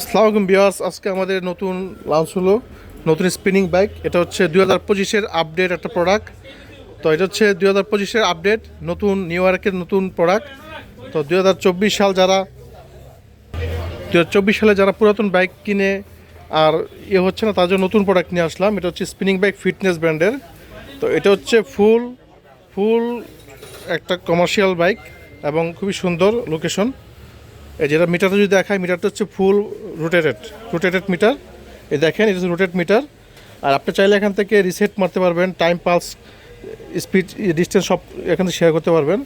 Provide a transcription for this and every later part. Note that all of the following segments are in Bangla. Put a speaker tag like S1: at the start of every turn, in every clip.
S1: আসসালামু আলাইকুম আজকে আমাদের নতুন লঞ্চ হলো, নতুন স্পিনিং বাইক এটা হচ্ছে দুই হাজার পঁচিশের আপডেট একটা প্রোডাক্ট তো এটা হচ্ছে দুই হাজার পঁচিশের আপডেট নতুন নিউ ইয়র্কের নতুন প্রোডাক্ট তো দুই হাজার চব্বিশ সাল যারা দু হাজার চব্বিশ সালে যারা পুরাতন বাইক কিনে আর ইয়ে হচ্ছে না, তার জন্য নতুন প্রোডাক্ট নিয়ে আসলাম। এটা হচ্ছে স্পিনিং বাইক ফিটনেস ব্র্যান্ডের তো এটা হচ্ছে ফুল ফুল একটা কমার্শিয়াল বাইক এবং খুবই সুন্দর লোকেশন যেটা মিটারটা যদি দেখায় মিটারটা হচ্ছে ফুল রোটেটেড রোটেটেড মিটার এই দেখেন, এটা হচ্ছে রোটেট মিটার আর আপনি চাইলে এখান থেকে রিসেট মারতে পারবেন টাইম পালস স্পিড ডিস্টেন্স সব এখান থেকে শেয়ার করতে পারবেন।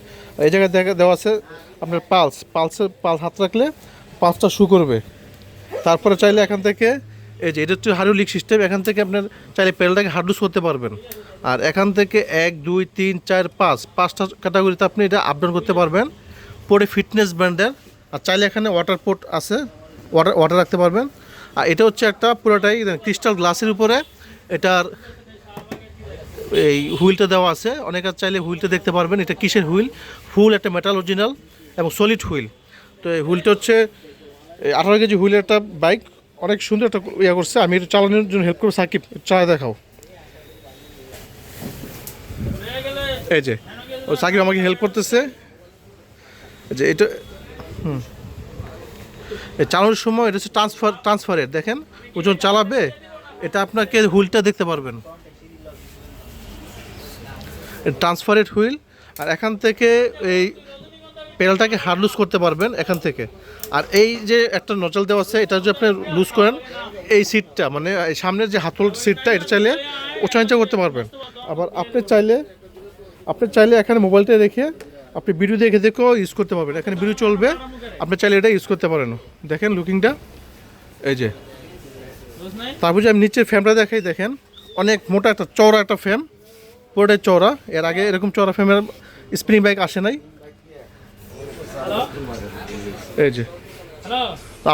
S1: এই জায়গায় দেখা, দেওয়া আছে আপনার পালস পালসের পালস হাত রাখলে পালসটা শু করবে। তারপরে চাইলে এখান থেকে, এই যে এটা হচ্ছে হাইড্রোলিক সিস্টেম এখান থেকে আপনার চাইলে পেলটাকে হার্ডুস করতে পারবেন। আর এখান থেকে এক, দুই, তিন, চার, পাঁচ, পাঁচটা ক্যাটাগরিতে আপনি এটা আপডাউন করতে পারবেন। পরে ফিটনেস ব্র্যান্ডের আর চাইলে এখানে ওয়াটার পোর্ট আছে ওয়াটার ওয়াটার রাখতে পারবেন। আর এটা হচ্ছে একটা পুরোটাই ক্রিস্টাল গ্লাসের উপরে এটার এই হুইলটা দেওয়া আছে। অনেকে চাইলে হুইলটা দেখতে পারবেন, এটা কিসের হুইল? ফুল একটা মেটাল অরিজিনাল এবং সলিড হুইল। তো এই হুইলটা হচ্ছে আঠারো কেজি হুইলের একটা বাইক অনেক সুন্দর একটা ইয়ে করছে। আমি এটা চালানোর জন্য হেল্প করব, সাকিব চালা দেখাও। এই যে, ও সাকিব আমাকে হেল্প করতেছে। যে, এটা চালানোর সময় এটা হচ্ছে ট্রান্সফার ট্রান্সফারের দেখেন ও যখন চালাবে, এটা আপনাকে হুইলটা দেখতে পারবেন। ট্রান্সফারেড হুইল, আর এখান থেকে এই পেডালটাকে হার্ড লুজ করতে পারবেন, এখান থেকে। আর এই যে একটা নজল দেওয়া আছে, এটা যদি আপনি লুজ করেন, এই সিটটা মানে সামনের যে হাতল সিটটা এটা চাইলে নিচা করতে পারবেন। আবার আপনি চাইলে আপনি চাইলে এখানে মোবাইলটা রেখে আপনি ভিডিও দেখে দেখেও ইউজ করতে পারবেন। এখানে ভিডিও চলবে। আপনি চাইলে এটা ইউজ করতে পারেন দেখেন লুকিংটা এই যে। তারপর যে আমি নিচের ফ্রেমটা দেখাই, দেখেন। অনেক মোটা একটা চওড়া একটা ফ্রেম পুরোটাই চওড়া। এর আগে এরকম চওড়া ফ্রেমের স্প্রিং বাইক আসে নাই। এই যে।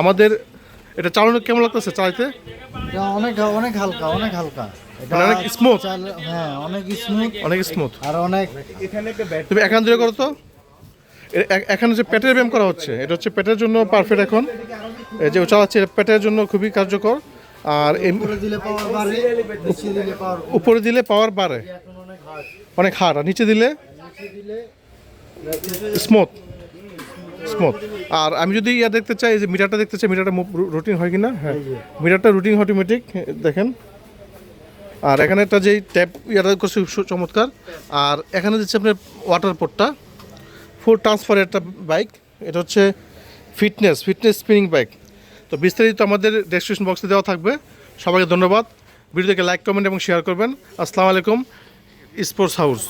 S1: আমাদের, এটা চালানো কেমন লাগতেছে চালাইতে?
S2: এটা অনেক অনেক হালকা অনেক হালকা।
S1: অনেক smooth?
S2: চাল- হ্যাঁ অনেক স্মুথ
S1: অনেক স্মুথ
S2: আর অনেক
S1: তুমি এখান থেকে করো তো। এখানে যে পেটের ব্যায়াম করা হচ্ছে এটা হচ্ছে পেটের জন্য পারফেক্ট এখন। এই যে ও চালাচ্ছে পেটের জন্য খুবই কার্যকর। আর
S2: উপরে দিলে পাওয়ার বাড়ে
S1: অনেক হার্ড আর নিচে দিলে? স্মুথ স্মুথ আর আমি যদি ইয়া দেখতে চাই যে মিটারটা দেখতে চাই মিটারটা রুটিন হয় কিনা? হ্যাঁ। মিটারটা রুটিন অটোমেটিক দেখেন। আর এখানে একটা যেই ট্যাপ ইয়াটা করছে চমৎকার। আর এখানে দিচ্ছে আপনার ওয়াটার পোর্টটা ফুল ট্রান্সফার একটা বাইক এটা হচ্ছে ফিটনেস ফিটনেস স্পিনিং বাইক তো বিস্তারিত আমাদের ডেসক্রিপশন বক্সে দেওয়া থাকবে। সবাইকে ধন্যবাদ। ভিডিওটাকে লাইক কমেন্ট এবং শেয়ার করবেন। আসসালামু আলাইকুম। Sports house